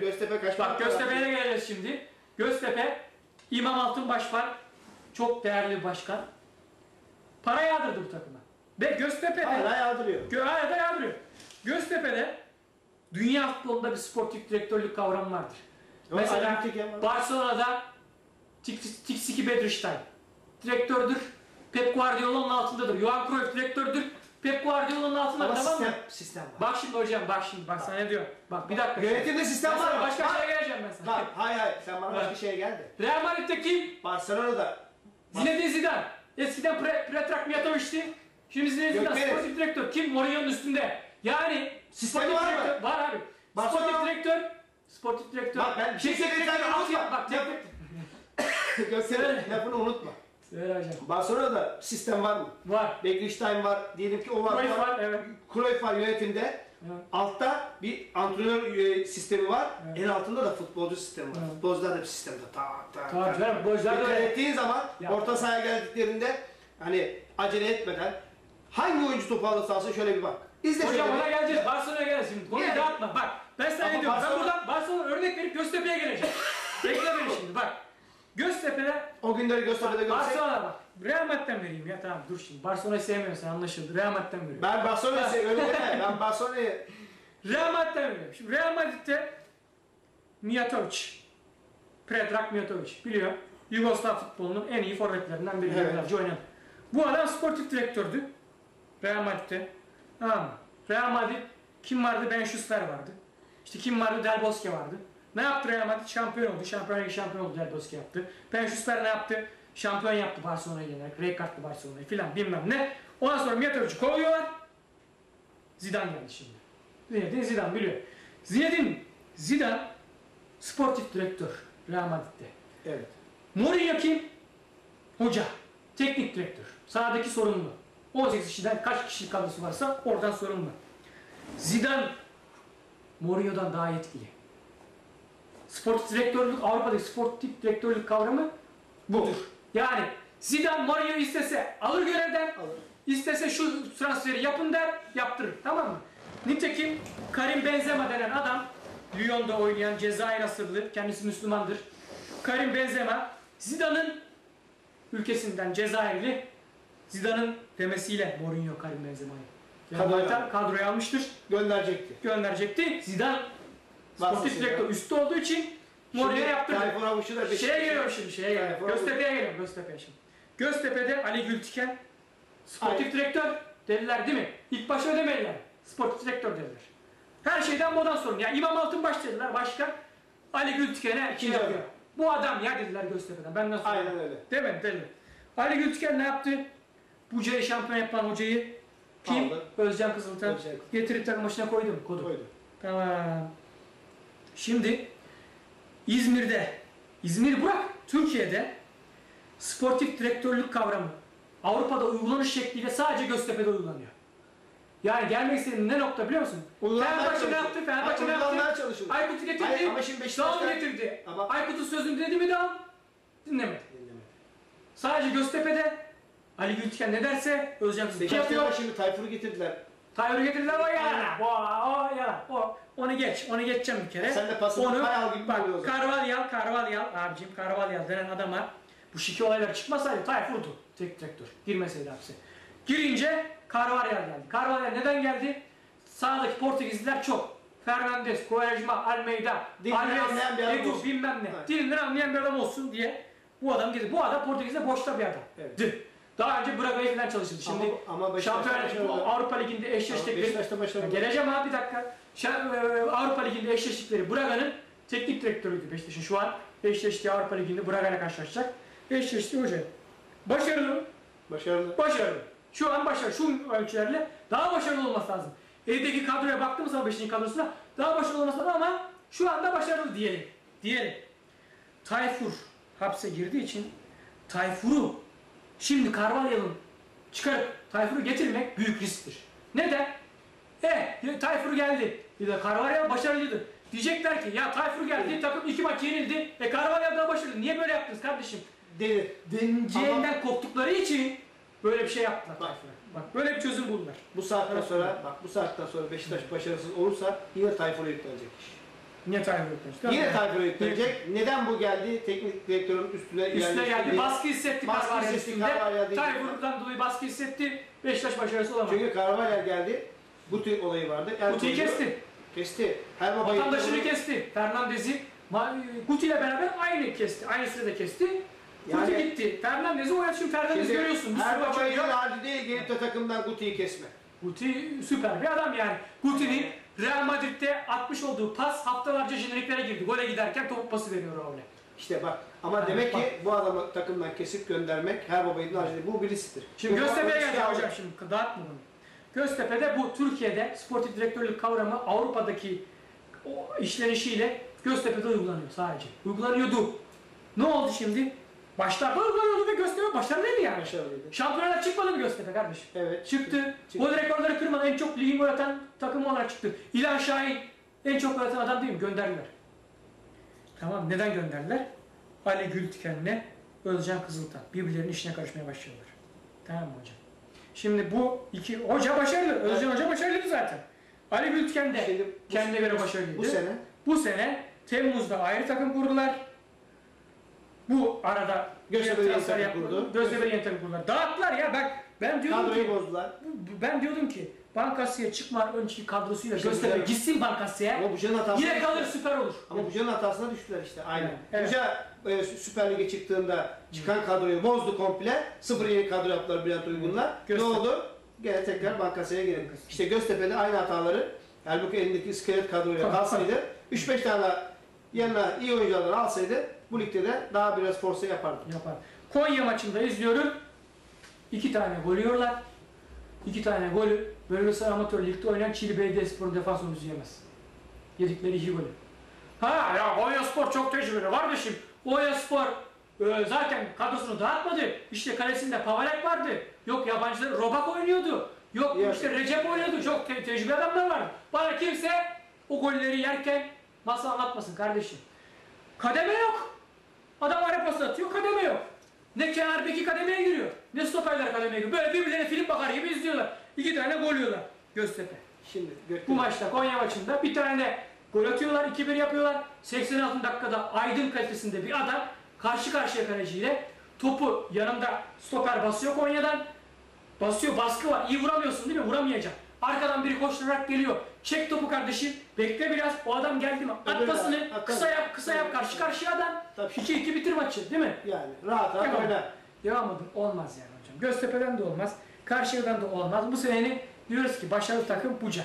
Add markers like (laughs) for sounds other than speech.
Göztepe kaç Bak Göztepe'ye geleceğiz şimdi. Göztepe, İmam Altınbaş var. Çok değerli bir başkan. Para yağdırdı bu takıma. Ve Göztepe'de, Hala yağdırıyor. Gö hala da yağdırıyor. Göztepe'de dünya futbolunda bir sportif direktörlük kavramı vardır. Yok, Mesela. Barcelona'da Tik- Tixiki Bedriştayn direktördür. Pep Guardiola'nın altındadır. Johan Cruyff direktördür. Pep Guardiola'nın altındadır Ama tamam mı? sistem, sistem var. Bak şimdi hocam bak şimdi bak sana ne diyor. Bak bir dakika. Yönetimde sistem Ben var mı? Başka Bak. şeye geleceğim ben sana. Bak hayır hayır sen bana başka Bak. şeye geldi. Real Madrid'de kim? Barcelona'da Zinedine Zidane. Eskiden Pre Predrag Mijatović'ti. Şimdi Zinedine Zidane sportif direktör. Kim? Mourinho'nun üstünde. Yani sportif var mı? Var abi. Barcelona- Sportif direktör. Sportif direktör. Bak ben bir şey söyleyeceğim, Bak Yap. teknik. Göztepe Söyle. lafını unutma. Söyle hocam. Barcelona'da sistem var mı? Var. Beckstein var, diyelim ki o var. Cruyff var evet. Cruyff var yönetimde. Evet. Altta bir antrenör e, sistemi var. Evet. En altında da futbolcu sistemi var. Evet. Futbolcular da bir sistemde. Tak tak Tabii tak. canım. Futbolcular da öyle. ettiğin zaman Ya. orta sahaya geldiklerinde hani acele etmeden hangi oyuncu topu alırsa alsın şöyle bir bak. İzle Hocam ona geleceğiz. Barcelona'ya geleceğiz şimdi. Konuyu dağıtma. Bak ben sana ne diyorum. Ben Barcelona- buradan Barcelona örnek verip Göztepe'ye geleceğim. (laughs) Bekle beni şimdi bak. Göztepe'de O günleri Göztepe'de görsek. Barcelona bak. Real Madrid'den vereyim ya tamam dur şimdi. Barcelona'yı sevmiyorsan anlaşıldı. Real Madrid'den veriyorum. Ben Barcelona'yı seviyorum deme. (laughs) Ben Barcelona'yı Real Madrid'den veriyorum. Şimdi Real Madrid'de Mijatovic. Predrag Mijatovic biliyor. Yugoslav futbolunun en iyi forvetlerinden biri. Evet. Yıllarca oynadı. Bu adam sportif direktördü. Real Madrid'de. Tamam mı? Real Madrid kim vardı? Ben Schuster vardı. İşte kim vardı? Del Bosque vardı. Ne yaptı Real Madrid? Şampiyon oldu. Şampiyonlar Ligi şampiyon oldu Bosque yaptı. Schuster ne yaptı? Şampiyon yaptı Barcelona'yı yenerek. Rijkaard'lı Barcelona'yı filan bilmem ne. Ondan sonra Mijatovic'i kovuyorlar. Zidane geldi şimdi. Zinedine Zidane biliyor. Zinedine Zidane sportif direktör Real Madrid'de. Evet. Mourinho kim? Hoca. Teknik direktör. Sahadaki sorumlu. 18 kişiden kaç kişi kadrosu varsa oradan sorumlu. Zidane Mourinho'dan daha etkili. Sportif direktörlük Avrupa'daki sportif direktörlük kavramı budur. Yani Zidane Mourinho istese alır görevden, Alır. istese şu transferi yapın der, yaptırır. Tamam mı? Nitekim Karim Benzema denen adam Lyon'da oynayan Cezayir asırlı, kendisi Müslümandır. Karim Benzema Zidane'ın ülkesinden Cezayirli Zidane'ın demesiyle Mourinho Karim Benzema'yı Kadroya kadroya, almıştır, Gönderecekti. gönderecekti. Zidane sportif direktör üstü olduğu için Mourinho'ya yaptırdı. Tayfun Avuş'u da Şeye geliyorum şimdi, şeye geliyorum. Göztepe'ye geliyorum, Göztepe'ye şimdi. Göztepe'de Ali Gültiken, sportif direktör dediler değil mi? İlk başta ödemediler. Sportif direktör dediler. Her şeyden modan sorun. Ya İmam Altınbaş dediler başkan. Ali Gültiken'e şey İkinci yapıyor. Bu adam ya dediler Göztepe'den. Ben nasıl Aynen öyle. Değil mi? Dediler. Ali Gültiken ne yaptı? Buca'yı şampiyon yapan hocayı kim? Aldı. Özcan Kızıltan. Getirip takım başına koydu mu? Kodu. Koydu. Tamam. Şimdi İzmir'de, İzmir bırak, Türkiye'de sportif direktörlük kavramı Avrupa'da uygulanış şekliyle sadece Göztepe'de uygulanıyor. Yani gelmek istediğim ne nokta biliyor musun? Fenerbahçe ne yaptı? Fenerbahçe ne yaptı? çalışıyor. Aykut'u getirdi. Hayır, ama şimdi Beşiktaş'ta- Dağım getirdi. Ama- Aykut'un sözünü dinledi mi Dağım? Dinlemedi. Sadece Göztepe'de Ali Gültiken ne derse Özcan? Beşiktaş'ta şimdi Tayfur'u getirdiler. Tayyip'i getirdiler o yalan. O, o yalan. O, onu geç. Onu geçeceğim bir kere. Sen de pasını onu, Kayal gibi bak, oluyor. Carvalhal, Carvalhal abicim Carvalhal denen adama bu şike olaylar çıkmasaydı Tayfur'du tek direktör. Girmeseydi hapse. Girince Carvalhal geldi. Carvalhal neden geldi? Sağdaki Portekizliler çok. Fernandes, Quaresma, Almeida, Alves, Edu bilmem ne. Evet. Dilinden anlayan bir adam olsun diye bu adam geldi. Bu adam Portekiz'de boşta bir adam. Evet. Daha önce Braga'ya falan çalışıldı. Şimdi Ama- ama Şampiyonlar. Avrupa Ligi'nde eşleştikleri. Geleceğim abi bir dakika. Şa- e, Avrupa Ligi'nde eşleştikleri Braga'nın teknik direktörüydü Beşiktaş'ın şu an. Eşleştiği Avrupa Ligi'nde Braga'yla karşılaşacak. Eşleştiği hoca. Başarılı, Başarılı. başarılı. Şu an başarılı. Şu ölçülerle daha başarılı olması lazım. Evdeki kadroya baktığımız zaman Beşiktaş'ın kadrosuna daha başarılı olması lazım ama şu anda başarılı diyelim. Diyelim. Tayfur hapse girdiği için Tayfur'u şimdi Carvalhal'ın çıkarıp Tayfur'u getirmek büyük risktir. Neden? E, Tayfur geldi. Bir de Carvalhal başarılıydı. Diyecekler ki ya Tayfur geldi takım iki maç yenildi. E Carvalhal daha başarılı. Niye böyle yaptınız kardeşim? Deli. Deneceğinden korktukları için Böyle bir şey yaptılar Bak. Tayfun'a. Bak böyle bir çözüm buldular. Bu saatten sonra bak bu saatten sonra Beşiktaş başarısız olursa yine Tayfun'a yüklenecek. Niye Tayfun yokmuş? Yine Tayfun'a yüklenecek. Neden bu geldi? Teknik direktörün üstüne Üstüne ilerlemiş geldi. Baskı hissetti Baskı hissetti, değil. Tayfun'dan dolayı baskı hissetti. Beşiktaş başarısı olamadı. Çünkü Carvalho geldi. Guti olayı vardı. Koydu. kesti. Kesti. Her baba Vatandaşını kesti. Fernandez'i Guti ile beraber aynı kesti. Aynı sürede kesti. Guti Yani- gitti. Fernandez'i oynadı. Şimdi Fernandez Şimdi görüyorsun. Her oynuyor. harcı değil gelip de takımdan Guti'yi kesme. Guti süper bir adam yani. Guti'nin Real Madrid'de atmış olduğu pas haftalarca jeneriklere girdi. Gole giderken top pası veriyor Raul'e. İşte bak ama Yani demek bak. ki bu adamı takımdan kesip göndermek her babayın harcı değil. Bu bir risktir. Şimdi Göztepe'ye geleceğim işte hocam şimdi dağıtma bunu. Göztepe'de bu Türkiye'de sportif direktörlük kavramı Avrupa'daki o işlenişiyle Göztepe'de uygulanıyor sadece. Uygulanıyordu. Ne oldu şimdi? Başlarda uygulanıyordu ve Göztepe başarılıydı yani. Başarılıydı. Şampiyonlar çıkmadı mı Göztepe kardeşim? Evet. Çıktı. Çıktı. Gol rekorları kırmadı. En çok ligi gol atan takım olarak çıktı. İlhan Şahin en çok gol atan adam değil mi? Gönderdiler. Tamam neden gönderdiler? Ali Gültiken'le Özcan Kızıltan birbirlerinin işine karışmaya başlıyorlar. Tamam mı hocam? Şimdi bu iki hoca başarılı. Özcan Hoca başarılıydı zaten. Ali Gültiken de Şimdi bu- kendine göre başarılıydı. Bu sene Bu sene Temmuz'da ayrı takım kurdular. Bu arada Göztepe'de yeni transfer yapıldı. kurdu. Göztepe'de yeni takım kurdular. Dağıttılar ya bak ben diyordum kadroyu ki bozdular. bu- ben diyordum ki Bankasya'ya çıkma önceki kadrosuyla İşte Göztepe güzel. gitsin Bankasya'ya. Ama Buca'nın hatasına Yine kalır süper olur. Ama Buca'nın hatasına düştüler işte aynı. Evet. Buca e, Süper Lig'e çıktığında çıkan kadroyu bozdu komple. Sıfır yeni kadro yaptılar Bülent Uygun'la. Göztepe. Ne oldu? Gene tekrar Bankasya'ya girin. İşte Göztepe'de aynı hataları halbuki elindeki iskelet kadroyla Tabii, kalsaydı 3-5 tane yanına iyi oyuncular alsaydı bu ligde de daha biraz forsa yapardı. Yapar. Konya maçında izliyorum. İki tane gol yiyorlar. İki tane golü bölgesel amatör ligde oynayan Çili Belediyespor'un defans oyuncusu yemez. Yedikleri iki golü. Ha ya Konya Spor çok tecrübeli kardeşim. Konya Spor e, zaten kadrosunu dağıtmadı. İşte kalesinde Pavalek vardı. Yok yabancılar Robak oynuyordu. Yok Yok. işte Recep oynuyordu. Çok te- tecrübeli adamlar vardı. Bana kimse o golleri yerken masal anlatmasın kardeşim. Kademe yok. Adam ara pas atıyor, kademe yok. Ne kenar beki kademeye giriyor, ne stoperler kademeye giriyor. Böyle birbirlerine film bakar gibi izliyorlar. İki tane gol yiyorlar Göztepe. Şimdi Gökmen- Bu maçta Konya maçında bir tane gol atıyorlar, 2-1 yapıyorlar. 86 dakikada Aydın kalitesinde bir adam karşı karşıya kaleciyle topu yanında stoper basıyor Konya'dan. Basıyor, baskı var. İyi vuramıyorsun değil mi? Vuramayacak. Arkadan biri koşturarak geliyor. Çek topu kardeşim. Bekle biraz. O adam geldi mi? At Öbürü- pasını. at- Kısa yap, kısa yap. Karşı karşıya adam. Tabii. 2-2 bitir maçı değil mi? Yani rahat rahat. Devam edin. Olmaz yani hocam. Göztepe'den de olmaz. Karşıya'dan da olmaz. Bu senenin diyoruz ki başarılı takım Buca.